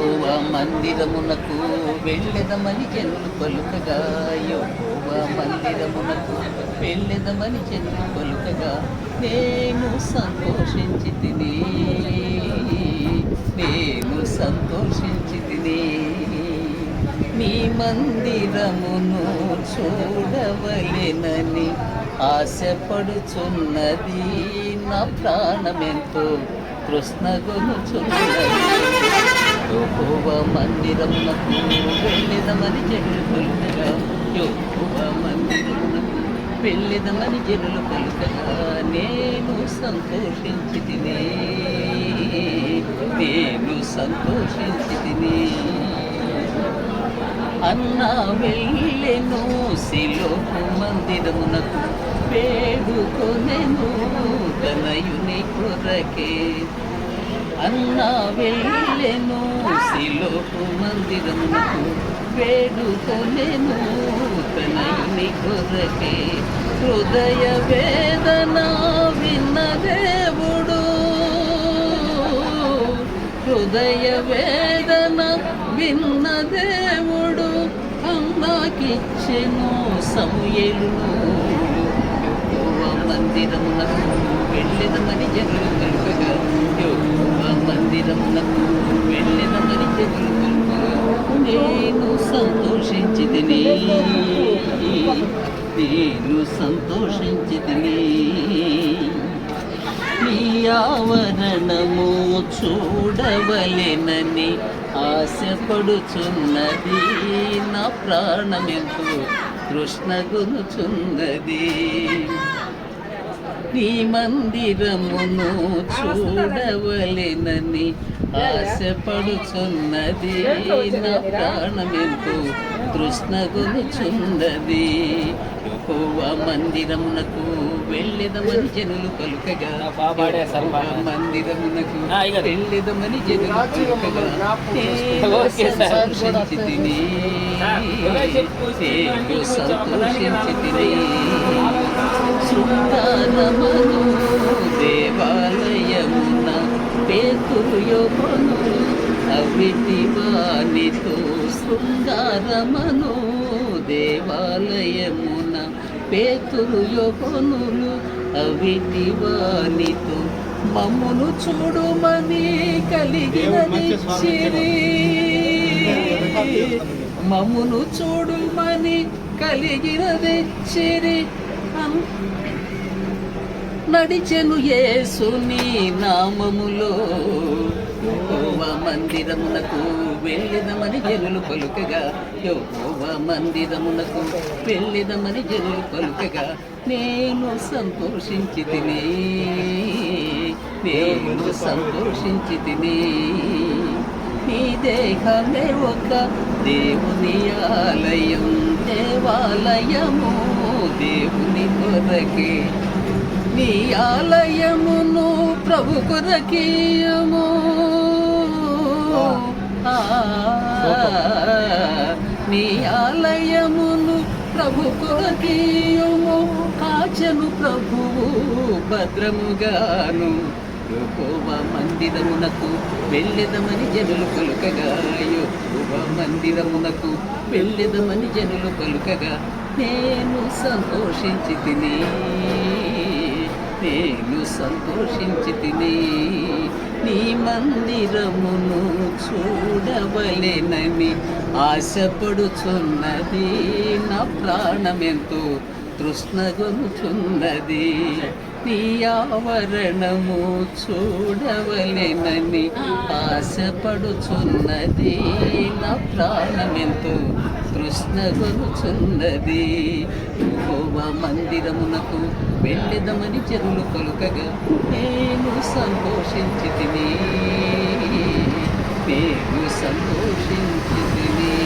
యెహోవ మందిరమునకు వెళ్ళెదమని జనులు పలుకగా యెహోవ మందిరమునకు వెళ్ళెదమని జనులు పలుకగా నేను సంతోషించి తిని నేను సంతోషించి తిని నీ మందిరమును చూడవలెనని ఆశపడుచున్నది నా ప్రాణమెంతో కృష్ణగొనుచున్నది యెహోవ మందిరమునకు వెళ్ళిదమని జనులు పలుకగా యెహోవ మందిరమునకు వెళ్ళిదమని జనులు పలుకగా నేను సంతోషించి తిని నేను సంతోషించి తిని అన్న వెళ్ళెను శిలోపు మందిరమునకు వేడుకొనెను తనయుని కొరకే. అన్న వెళ్ళెను శిలోకు మందిరమునకు వేడుకొనెను తనయుని కొరకే. హృదయ వేదన విన్న దేవుడు. హృదయ వేదన విన్న దేవుడు అన్నాకిచ్చెను సమయలును మందిరమునకు వెళ్ళిన జనులు కలుపగా యెహోవా మందిరమునకు వెళ్ళెదమని జనులు కలుపగా నేను సంతోషించి తిని నేను సంతోషించితిని నీ ఆవరణము చూడవలెనని ఆశపడుచున్నది నా ప్రాణమెంతో కృష్ణగునుచున్నది నీ మందిరమును చూడవలెనని ఆశపడుచున్నది. నా ప్రాణమెంతో తృష్ణగొనుచున్నది యెహోవా మందిరమునకు వెళ్ళెదమని జనులు పలుకగా మందిరమునకు. వెళ్ళెదమని జనులు పలుకగా. సంతోషించి తిని సంతోషించి తిని. శృంగారమను దేవాలయమున పేతురు యొబను అవిటి వానితో. శృంగారమను దేవాలయమున పేతురు యొబనులు అవిటి వానితో. మమ్మును చూడుమని కలిగినది చిరి. మమ్మును చూడుమని కలిగినది చిరి. నడిచెను యేసుని నామములో. యెహోవా మందిరమునకు వెళ్ళిదమని జనులు పలుకగా. యెహోవా మందిరమునకు వెళ్ళిదమని జనులు పలుకగా. నేను సంతోషించి తిని నేను సంతోషించి తిని. నీ దేహమే ఒక దేవుని ఆలయం దేవాలయము దేవుని కొరకే. నీ ఆలయమును ప్రభు కొరకీయము ఆ, నీ ఆలయమును ప్రభు కొరకీయము కాచను ప్రభువు భద్రముగాను. యెహోవా మందిరమునకు వెళ్ళెదమని జనులు పలుకగా యెహోవా మందిరమునకు వెళ్ళెదమని జనులు పలుకగా. నేను సంతోషించి తిని నేను సంతోషించి నీ మందిరమును చూడవలెనని ఆశపడుచున్నది నా ప్రాణమెంతో. తృష్ణగొనుచున్నది నీ ఆవరణము చూడవలెనని ఆశపడుచున్నది. నా ప్రాణమెంతో తృష్ణగొనుచున్నది గోవా మందిరమునకు వెళ్ళెదమని చెరువులు కొలుకగా నేను సంతోషించి తిని నేను సంతోషించి తిని.